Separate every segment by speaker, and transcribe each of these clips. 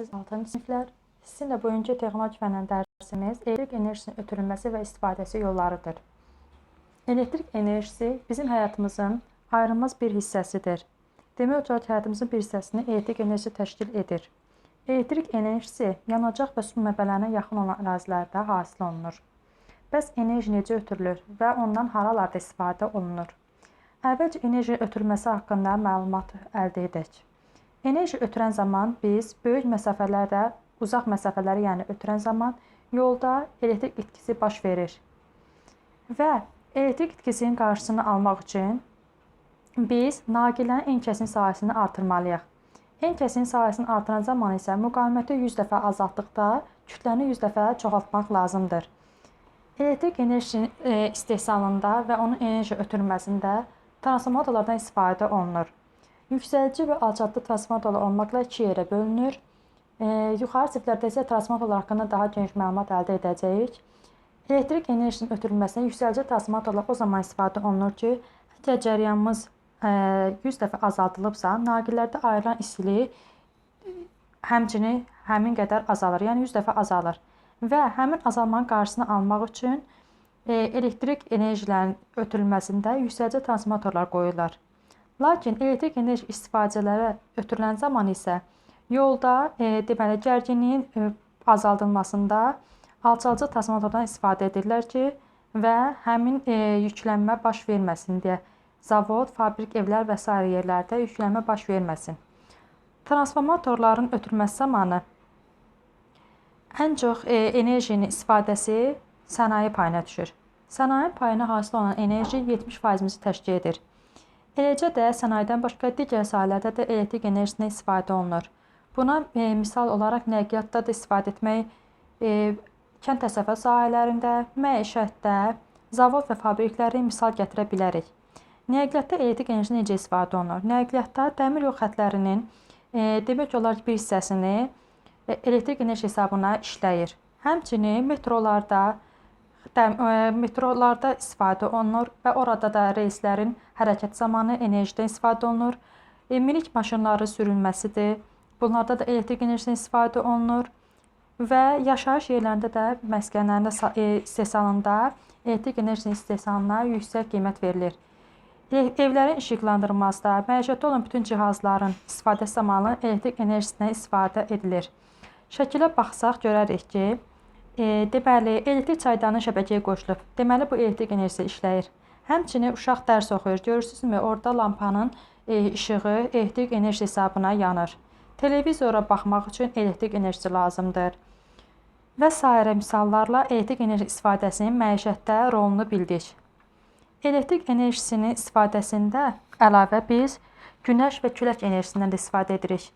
Speaker 1: Siz 6-cı siniflər. Sizinlə bugünkü texnoloji fənn dərsimiz elektrik enerjisinin ötürülməsi və istifadəsi yollarıdır. Elektrik enerjisi bizim həyatımızın ayrılmaz bir hissəsidir. Demək olar ki, həyatımızın bir hissəsini elektrik enerjisi təşkil edir. Elektrik enerjisi yanacaq və su mənbələrinə yaxın olan ərazilərdə hasil olunur. Bəs enerji necə ötürülür və ondan haralarda istifadə olunur? Əvvəlcə enerji ötürülməsi haqqında məlumat əldə edək. Enerji ötürən zaman biz böyük məsafələrdə, uzaq məsafələri, yəni ötürən zaman yolda elektrik itkisi baş verir. Və elektrik itkisinin qarşısını almaq üçün biz naqillərin en kəsin sahəsini artırmalıyıq. En kəsin sahəsini artıran zaman isə müqaviməti 100 dəfə azaltdıqda kütləni 100 dəfə çoxaltmaq lazımdır. Elektrik enerjisinin e, istehsalında və onun enerji ötürülməsində transformatorlardan istifadə olunur. Yüksəlici və alçatlı transformatorlar olmaqla iki yerə bölünür. E, yuxarı siniflərdə isə transformatorlar haqqında daha geniş məlumat əldə edəcəyik. Elektrik enerjisinin ötürülməsinə yüksəlici transformatorlar o zaman istifadə olunur ki, əgər cəryanımız e, 100 dəfə azaldılıbsa, naqillərdə ayrılan istilik həmçinin həmin qədər azalır, yəni 100 dəfə azalır. Və həmin azalmanın qarşısını almaq üçün e, elektrik enerjilərinin ötürülməsində yüksəlici transformatorlar qoyurlar. Lakin elektrik enerji istifadəçilərə ötürülən zaman isə yolda e, deməli gərginliyin e, azaldılmasında alçalcı transformatordan istifadə edirlər ki, və həmin e, yüklənmə baş verməsin deyə zavod, fabrik, evlər və s. yerlərdə yüklənmə baş verməsin. Transformatorların ötürülməsi zamanı ən çox e, enerjinin istifadəsi sənaye payına düşür. Sənaye payına hasil olan enerji 70%-mizi təşkil edir. Eləcə də sənayedən başqa digər sahələrdə də elektrik enerjisindən istifadə olunur. Buna e, misal olaraq nəqliyyatda da istifadə etmək, e, kənd təsərrüfatı sahələrində, məişətdə, zavod və fabrikləri misal gətirə bilərik. Nəqliyyatda elektrik enerjisi necə istifadə olunur? Nəqliyyatda dəmir yol xətlərinin e, demək olar bir hissəsini e, elektrik enerji hesabına işləyir. Həmçinin metrolarda, metrolarda istifadə olunur və orada da reyslərin hərəkət zamanı enerjidən istifadə olunur. E, minik maşınların sürülməsidir. Bunlarda da elektrik enerjisindən istifadə olunur və yaşayış yerlərində də məskənlərində e, istehsalında elektrik enerjisinin istehsalına yüksək qiymət verilir. E, evlərin işıqlandırılmasında məişətdə olan bütün cihazların istifadəsi zamanı elektrik enerjisindən istifadə edilir. Şəkilə baxsaq görərik ki, e, deməli, elektrik çaydanı şəbəkəyə qoşulub. Deməli, bu elektrik enerjisi işləyir. Həmçinin uşaq dərs oxuyur. Görürsünüzmü? Orada lampanın e, işığı elektrik enerjisi hesabına yanır. Televizora baxmaq üçün elektrik enerjisi lazımdır. Və sairə misallarla elektrik enerji istifadəsinin məişətdə rolunu bildik. Elektrik enerjisinin istifadəsində əlavə biz günəş və külək enerjisindən də istifadə edirik.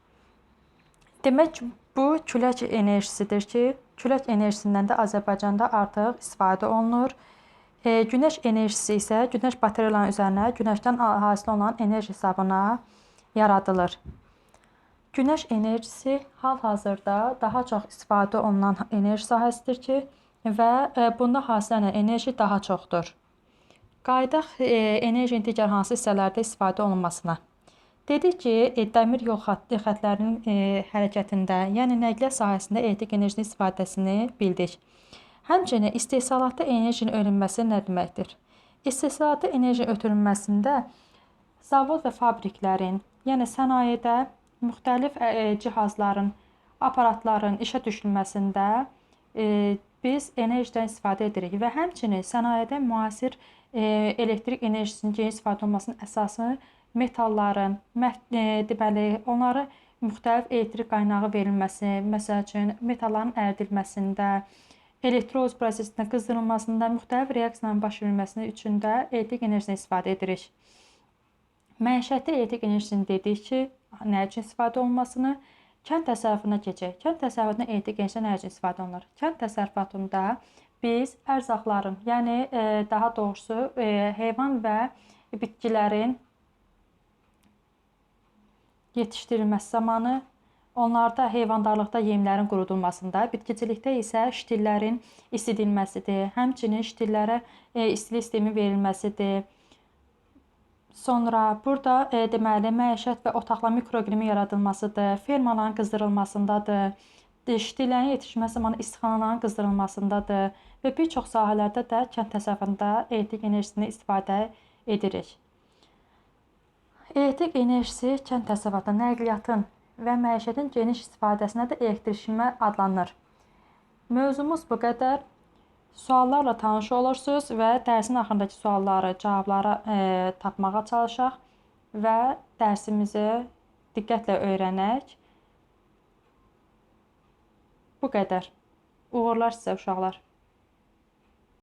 Speaker 1: Demək bu külək enerjisidir ki, Külək enerjisindən də Azərbaycanda artıq istifadə olunur. E, günəş enerjisi isə günəş batareyalarının üzərinə günəşdən hasil olan enerji hesabına yaradılır. Günəş enerjisi hal-hazırda daha çox istifadə olunan enerji sahəsidir ki, və e, bunda hasilənən enerji daha çoxdur. Qayıdaq e, enerjinin digər hansı hissələrdə istifadə olunmasına. Dedik ki, e, dəmir yol xətti xətlərinin e, hərəkətində, yəni nəqliyyat sahəsində elektrik enerjisinin istifadəsini bildik. Həmçinin istehsalatda enerjinin ötürülməsi nə deməkdir? İstehsalatda enerji ötürülməsində zavod və fabriklərin, yəni sənayedə müxtəlif e, cihazların, aparatların işə düşürülməsində e, biz enerjidən istifadə edirik və həmçinin sənayedə müasir e, elektrik enerjisinin geniş istifadə olunmasının əsası metalların, e, deməli, onları müxtəlif elektrik qaynağı verilməsi, məsəl üçün metalların əridilməsində, elektroz prosesində qızdırılmasında, müxtəlif reaksiyaların baş verməsi üçün də elektrik enerjisindən istifadə edirik. Məişətli elektrik enerjisini dedik ki, nə üçün istifadə olunmasını, kənd təsərrüfatına keçək. Kənd təsərrüfatında elektrik enerjisindən nə üçün istifadə olunur? Kənd təsərrüfatında biz ərzaqların, yəni e, daha doğrusu e, heyvan və bitkilərin yetişdirilməsi zamanı onlarda heyvandarlıqda yemlərin qurudulmasında, bitkicilikdə isə ştillərin isidilməsidir. Həmçinin ştillərə e, istilik sistemi verilməsidir. Sonra burada e, deməli məişət və otaqla mikroiqlimin yaradılmasıdır, fermaların qızdırılmasındadır, işçilərin yetişmə zamanı istixanaların qızdırılmasındadır və bir çox sahələrdə də kənd təsərrüfatında elektrik enerjisini istifadə edirik. Elektrik enerjisi kənd təsərrüfatı, nəqliyyatın və məişətin geniş istifadəsinə də elektrikləşmə adlanır. Mövzumuz bu qədər. Suallarla tanış olursunuz və dərsin axırındakı sualları, cavabları e, tapmağa çalışaq və dərsimizi diqqətlə öyrənək. Bu qədər. Uğurlar sizə uşaqlar.